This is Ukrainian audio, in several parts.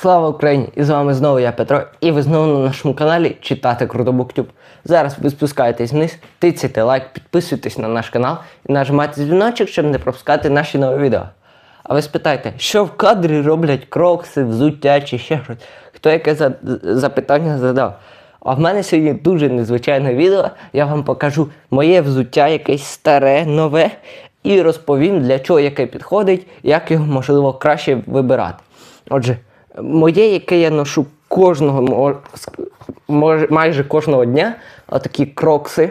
Слава Україні! І з вами знову я Петро, і ви знову на нашому каналі Читати Круто Буктюб. Зараз ви спускаєтесь вниз, тицяйте лайк, підписуйтесь на наш канал і нажимайте дзвіночок, щоб не пропускати наші нові відео. А ви спитайте, що в кадрі роблять крокси, взуття чи ще щось? Хто яке за- запитання задав? А в мене сьогодні дуже незвичайне відео. Я вам покажу моє взуття, якесь старе, нове, і розповім, для чого яке підходить, як його можливо краще вибирати. Отже, моє, яке я ношу кожного майже кожного дня, отакі крокси.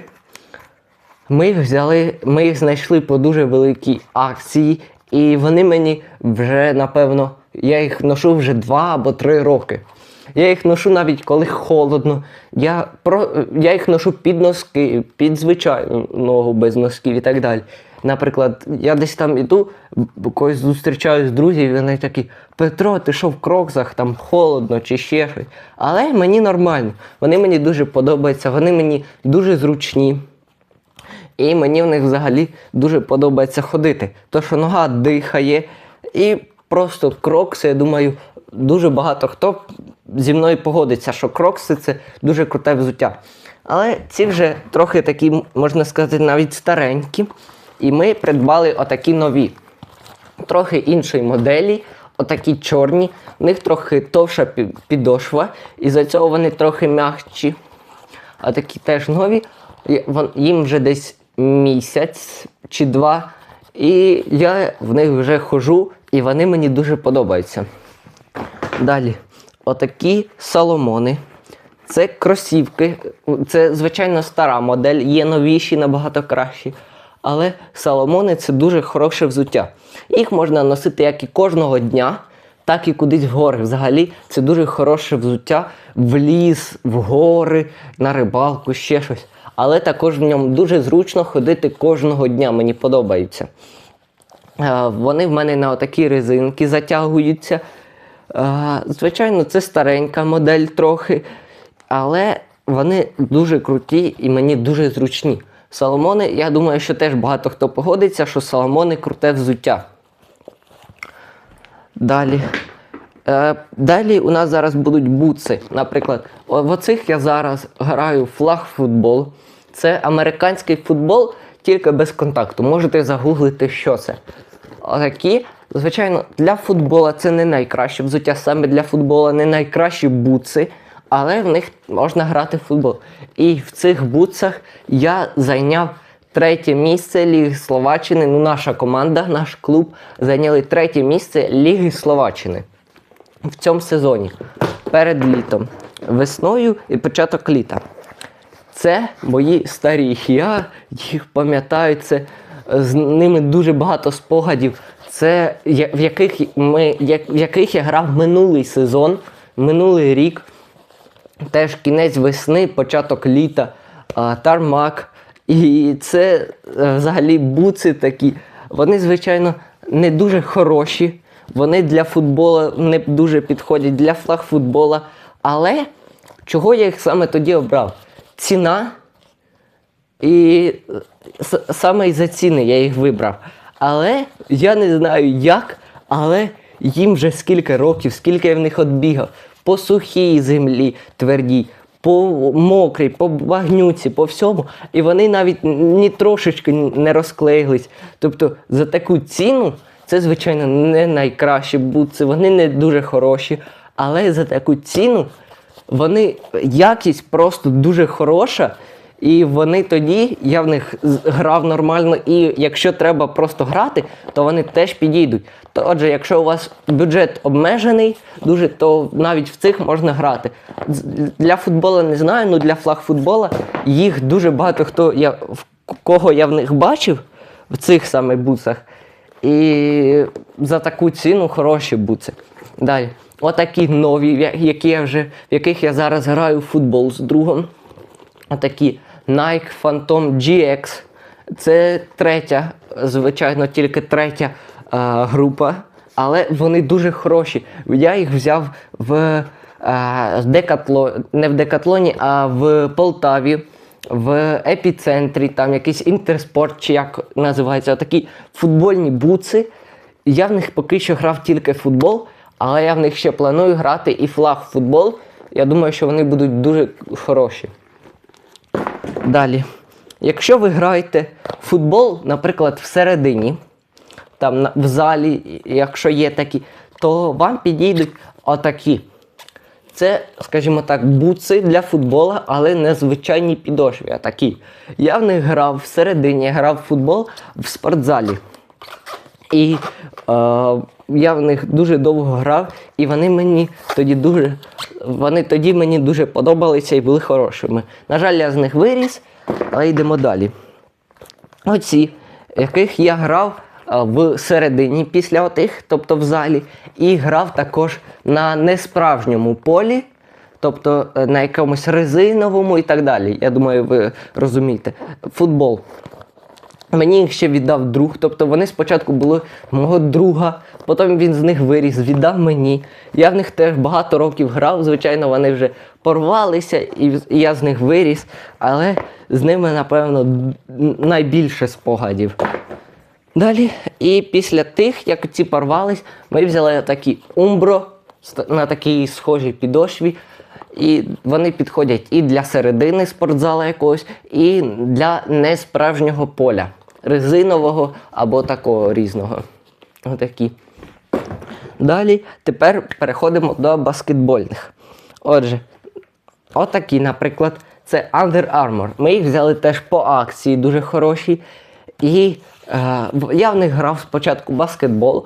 Ми їх взяли, ми їх знайшли по дуже великій акції, і вони мені вже, напевно, я їх ношу вже два або три роки. Я їх ношу навіть коли холодно. Я, про, я їх ношу під носки, під звичайну ногу без носків і так далі. Наприклад, я десь там іду, когось зустрічаю з друзів, і вони такі: Петро, ти що в кроксах, там холодно чи ще щось. Але мені нормально. Вони мені дуже подобаються, вони мені дуже зручні. І мені в них взагалі дуже подобається ходити. То, що нога дихає, і просто крокси, я думаю, дуже багато хто зі мною погодиться, що крокси це дуже круте взуття. Але ці вже трохи такі, можна сказати, навіть старенькі. І ми придбали отакі нові. Трохи іншої моделі, отакі чорні. В них трохи товша підошва, і за цього вони трохи м'якші. А такі теж нові. Їм вже десь місяць чи два. І я в них вже хожу, і вони мені дуже подобаються. Далі, отакі соломони. Це кросівки. Це, звичайно, стара модель, є новіші, набагато кращі. Але соломони це дуже хороше взуття. Їх можна носити як і кожного дня, так і кудись в гори. Взагалі, це дуже хороше взуття в ліс, в гори, на рибалку, ще щось. Але також в ньому дуже зручно ходити кожного дня. Мені подобається. Е, Вони в мене на отакі резинки затягуються. Е, Звичайно, це старенька модель трохи, але вони дуже круті і мені дуже зручні. Соломони, я думаю, що теж багато хто погодиться, що соломони круте взуття. Далі. Е, далі у нас зараз будуть бутси. Наприклад, в оцих я зараз граю флаг футбол. Це американський футбол, тільки без контакту. Можете загуглити, що це. Отакі, звичайно, для футбола це не найкраще взуття, саме для футбола не найкращі бутси, але в них можна грати в футбол. І в цих бутсах я зайняв третє місце Ліги Словаччини. Ну, наша команда, наш клуб зайняли третє місце Ліги Словаччини в цьому сезоні перед літом, весною і початок літа. Це мої старі. Я їх пам'ятаю, це з ними дуже багато спогадів. Це в яких ми, в яких я грав минулий сезон, минулий рік. Теж кінець весни, початок літа, тармак. І це е, взагалі буци такі. Вони, звичайно, не дуже хороші. Вони для футболу не дуже підходять для флаг футбола. Але чого я їх саме тоді обрав? Ціна і саме із-за ціни я їх вибрав. Але я не знаю як, але їм вже скільки років, скільки я в них отбігав. По сухій землі твердій, по мокрій, по багнюці, по всьому. І вони навіть ні трошечки не розклеїлись. Тобто за таку ціну це, звичайно, не найкращі бутси, вони не дуже хороші. Але за таку ціну вони якість просто дуже хороша. І вони тоді, я в них грав нормально, і якщо треба просто грати, то вони теж підійдуть. То, отже, якщо у вас бюджет обмежений, дуже, то навіть в цих можна грати. Для футболу не знаю, але для флаг футбола їх дуже багато хто я кого я в них бачив в цих саме бутсах. І за таку ціну хороші бутси. Далі. Отакі нові, які я вже, в яких я зараз граю в футбол з другом. Отакі Nike Phantom GX. Це третя, звичайно, тільки третя а, група, але вони дуже хороші. Я їх взяв в а, Декатло, не в Декатлоні, а в Полтаві, в епіцентрі, там якийсь інтерспорт, чи як називається, такі футбольні буци. Я в них поки що грав тільки футбол, Але я в них ще планую грати і флаг футбол. Я думаю, що вони будуть дуже хороші. Далі. Якщо ви граєте в футбол, наприклад, всередині, там в залі, якщо є такі, то вам підійдуть отакі. Це, скажімо так, буци для футбола, але не звичайні підошві, а. Я в них грав всередині, грав в футбол в спортзалі. І е, я в них дуже довго грав, і вони мені тоді дуже, вони тоді мені дуже подобалися і були хорошими. На жаль, я з них виріс, але йдемо далі. Оці, яких я грав в середині після отих, тобто в залі, і грав також на несправжньому полі, тобто е, на якомусь резиновому і так далі. Я думаю, ви розумієте. Футбол. Мені їх ще віддав друг, тобто вони спочатку були мого друга, потім він з них виріс, віддав мені. Я в них теж багато років грав, звичайно, вони вже порвалися, і я з них виріс, але з ними, напевно, найбільше спогадів. Далі, і після тих, як ці порвались, ми взяли такі умбро на такій схожій підошві. І вони підходять і для середини спортзала якогось, і для несправжнього поля, резинового або такого різного. Отакі. Далі тепер переходимо до баскетбольних. Отже, Отакі, наприклад, це Under Armour. Ми їх взяли теж по акції, дуже хороші. І я в них грав спочатку баскетбол,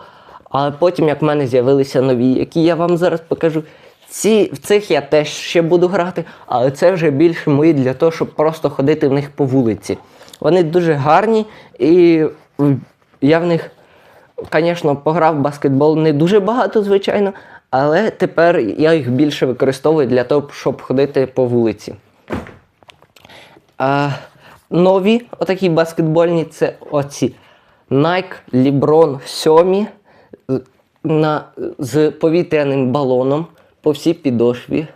але потім, як в мене з'явилися нові, які я вам зараз покажу. Ці, в цих я теж ще буду грати, але це вже більше мої для того, щоб просто ходити в них по вулиці. Вони дуже гарні, і я в них Звісно, пограв баскетбол не дуже багато, звичайно, але тепер я їх більше використовую для того, щоб ходити по вулиці. А, нові отакі баскетбольні це оці Nike LeBron 7 з- на, з повітряним балоном по всій підошві.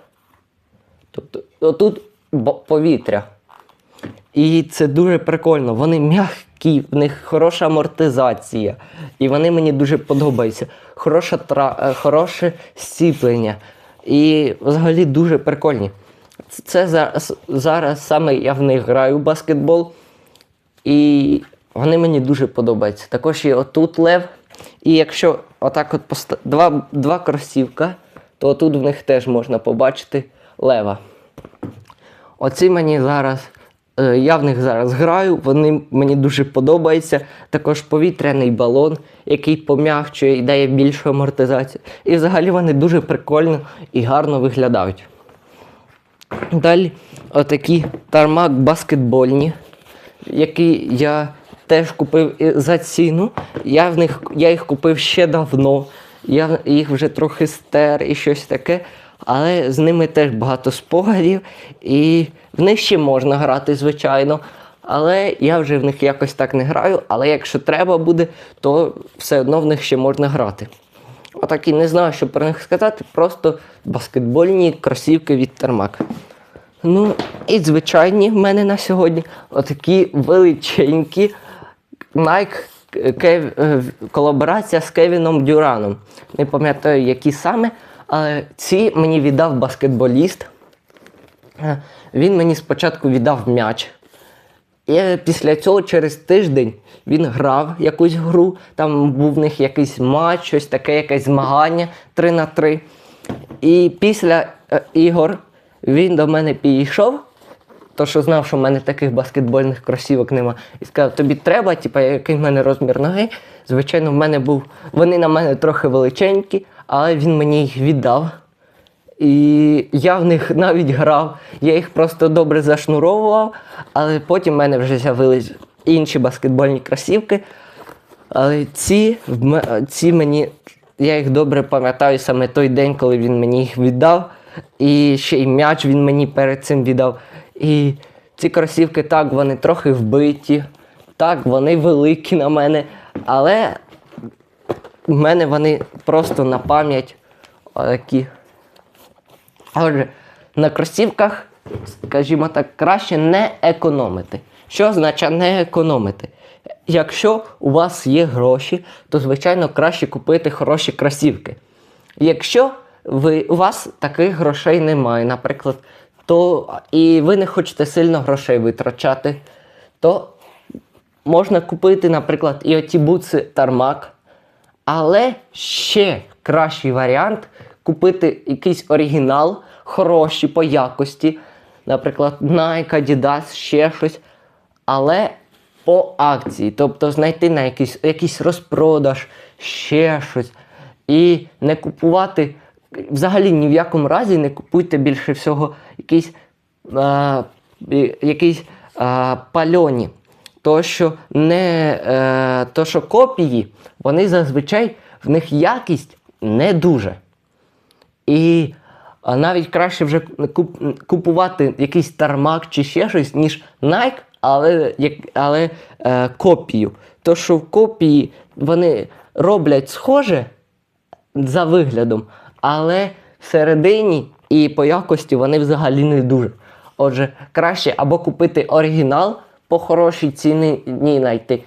Тобто, отут повітря. І це дуже прикольно. Вони м'які, в них хороша амортизація. І вони мені дуже подобаються. Хороша тра... е, хороше стіплення. І взагалі дуже прикольні. Це- зараз, зараз саме я в них граю баскетбол. І вони мені дуже подобаються. Також є отут лев. І якщо отак от поста... два, два кросівка, то тут в них теж можна побачити лева. Оці мені зараз. е, Я в них зараз граю, вони мені дуже подобаються. Також повітряний балон, який пом'якчує і дає більшу амортизацію. І взагалі вони дуже прикольно і гарно виглядають. Далі отакі тармак баскетбольні, які я теж купив за ціну. Я, в них, я їх купив ще давно. Я їх вже трохи стер і щось таке. Але з ними теж багато спогадів. І в них ще можна грати, звичайно. Але я вже в них якось так не граю. Але якщо треба буде, то все одно в них ще можна грати. Отак і не знаю, що про них сказати. Просто баскетбольні кросівки від Термак. Ну, і звичайні в мене на сьогодні отакі величенькі Nike Кев... е, колаборація з Кевіном Дюраном. Не пам'ятаю, які саме, але ці мені віддав баскетболіст. Е, Він мені спочатку віддав м'яч. І після цього через тиждень він грав якусь гру, там був в них якийсь матч, щось таке, якесь змагання 3 на 3. І після е, ігор він до мене підійшов, то що знав, що в мене таких баскетбольних кросівок нема. І сказав, тобі треба, типу, який в мене розмір ноги. Звичайно, в мене був. Вони на мене трохи величенькі, але він мені їх віддав. І я в них навіть грав, я їх просто добре зашнуровував, але потім в мене вже з'явились інші баскетбольні кросівки. Але ці, ці мені, я їх добре пам'ятаю саме той день, коли він мені їх віддав. І ще й м'яч він мені перед цим віддав. І ці кросівки так, вони трохи вбиті, так, вони великі на мене, але в мене вони просто на пам'ять такі. Отже, на кросівках, скажімо так, краще не економити. Що означає не економити? Якщо у вас є гроші, то звичайно краще купити хороші кросівки. Якщо ви, у вас таких грошей немає, наприклад, то і ви не хочете сильно грошей витрачати, то можна купити, наприклад, і оті бутси Тармак. Але ще кращий варіант купити якийсь оригінал, хороші по якості, наприклад, Nike, Adidas, ще щось. Але по акції. Тобто знайти на якийсь, якийсь розпродаж, ще щось. І не купувати. Взагалі ні в якому разі не купуйте більше всього якісь, а, якісь а, пальоні. То, що не е, то, що копії, вони зазвичай в них якість не дуже. І а, навіть краще вже куп, купувати якийсь тармак чи ще щось, ніж Nike, але, але е, копію. То, що в копії вони роблять схоже за виглядом, але всередині і по якості вони взагалі не дуже. Отже, краще або купити оригінал по хорошій ціні знайти,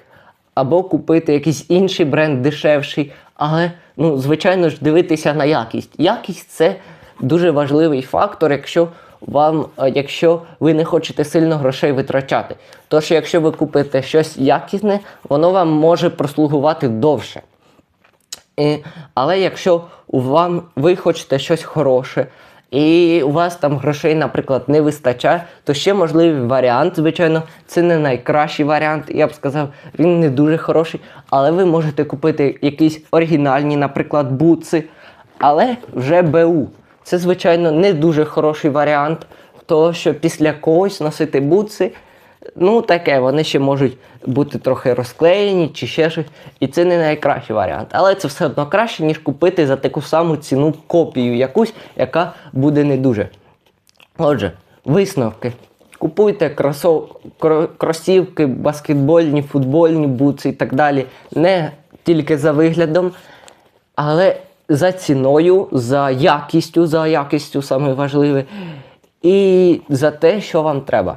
або купити якийсь інший бренд дешевший. Але, ну, звичайно ж, дивитися на якість. Якість це дуже важливий фактор, якщо вам, е, якщо ви не хочете сильно грошей витрачати. Тож, якщо ви купите щось якісне, воно вам може прослугувати довше. І, але якщо у вам ви хочете щось хороше, і у вас там грошей, наприклад, не вистачає, то ще можливий варіант, звичайно, це не найкращий варіант, я б сказав, він не дуже хороший, але ви можете купити якісь оригінальні, наприклад, бутси, але вже БУ. Це, звичайно, не дуже хороший варіант, того що після когось носити бутси Ну, таке, вони ще можуть бути трохи розклеєні чи ще щось. І це не найкращий варіант. Але це все одно краще, ніж купити за таку саму ціну копію якусь, яка буде не дуже. Отже, висновки. Купуйте кросов... кро- кросівки, баскетбольні, футбольні бутси і так далі. Не тільки за виглядом, але за ціною, за якістю, за якістю саме важливе, і за те, що вам треба.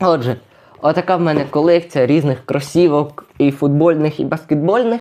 Отже, отака в мене колекція різних кросівок і футбольних, і баскетбольних.